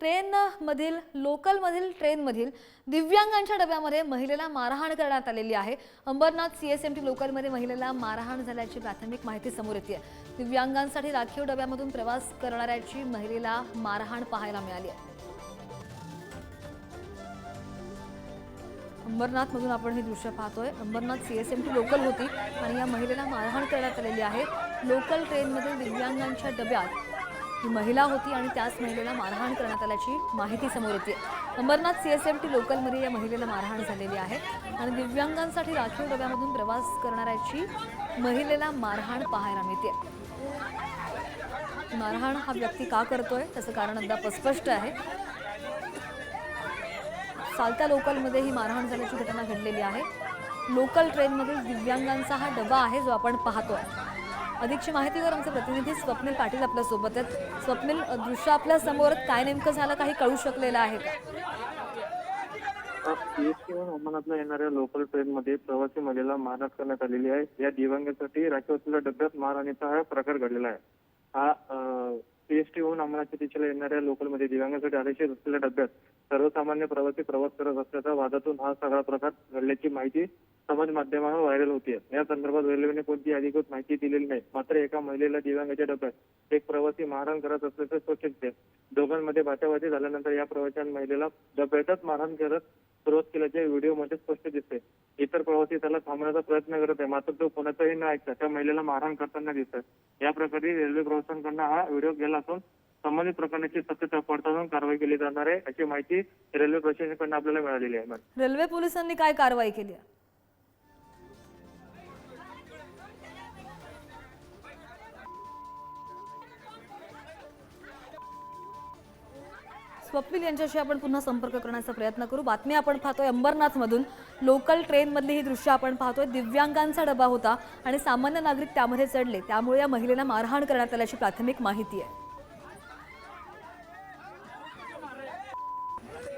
ट्रेनमधील लोकलमधील ट्रेनमधील दिव्यांगांच्या डब्यामध्ये महिलेला मारहाण करण्यात आलेली आहे. Ambernath C S M T लोकलमध्ये महिलेला मारहाण झाल्याची प्राथमिक माहिती समोर येते. आहे दिव्यांगांसाठी राखीव डब्यामधून प्रवास करणाऱ्याची महिलेला मारहाण पाहायला मिळाली आहे. अंबरनाथमधून आपण हे दृश्य पाहतोय. Ambernath C S M T local होती आणि या महिलेला मारहाण करण्यात आलेली आहे. लोकल ट्रेनमधील दिव्यांगांच्या डब्यात ही महिला होती आणि त्याच महिलेला मारहाण करण्यात आल्याची माहिती समोर येते. Ambernath C S M T लोकलमध्ये या महिलेला मारहाण झालेली आहे आणि दिव्यांगांसाठी राखीव डब्यामधून प्रवास करणाऱ्याची महिलेला मारहाण पाहायला मिळते. मारहाण हा व्यक्ती का करतोय त्याचं कारण अद्याप स्पष्ट आहे. चालत्या लोकलमध्ये ही मारहाण झाल्याची घटना घडलेली आहे. लोकल ट्रेनमधील दिव्यांगांचा हा डबा आहे जो आपण पाहतोय. अधिकची माहितीवर आमचे प्रतिनिधी स्वप्नील पाटील आपल्यासोबत आहेत. स्वप्नील दृश्य आपल्यासमोर काय नेमकं झालं काही कळू शकलेलं आहे का? सीएसटीहून अंमरनाथला येणाऱ्या लोकल ट्रेन मध्ये प्रवासी महिलेला मारहाण करण्यात आलेली आहे. या दिव्यांगासाठी राखीव असलेल्या डब्यात मारहाणीचा हा प्रकार घडलेला आहे. हा सीएसटीहून अंमरनाथच्या दिशेला येणाऱ्या लोकलमध्ये दिव्यांगासाठी आरक्षित असलेल्या डब्यात सर्वसामान्य प्रवासी प्रवास करत असल्याच्या वादातून हा सगळा प्रकार घडल्याची माहिती समाज माध्यमावर व्हायरल होती या संदर्भात रेल्वेने कोणती अधिकृत माहिती दिलेली नाही. मात्र एका महिलेला दिव्यांगाच्या डब्यात एक प्रवासी मारहाण करत असल्याचे स्पष्ट दिसते दोघांमध्ये बाचाबाची झाल्यानंतर या प्रवाशांनी महिलेला डब्यातच मारहाण करत सुरुवात केल्याचे व्हिडिओमध्ये स्पष्ट दिसते इतर प्रवासी त्याला थांबण्याचा प्रयत्न करत आहे मात्र तो कोणाचाही न ऐकता त्या महिलेला मारहाण करताना दिसत या प्रकारे रेल्वे प्रवाशांकडून हा व्हिडिओ गेला असून संबंधित प्रकरणाची सत्य पडताळून कारवाई केली जाणार आहे अशी माहिती रेल्वे प्रशासनाकडून आपल्याला मिळालेली आहे. मॅडम रेल्वे पोलिसांनी काय कारवाई केली आहे? स्वप्नील यांच्याशी आपण पुन्हा संपर्क करण्याचा प्रयत्न करू. बातमी आपण पाहतोय अंबरनाथमधून. लोकल ट्रेनमधली ही दृश्य आपण पाहतोय. दिव्यांगांचा डबा होता आणि सामान्य नागरिक त्यामध्ये चढले. त्यामुळे या महिलेला मारहाण करण्यात आल्याची प्राथमिक माहिती आहे.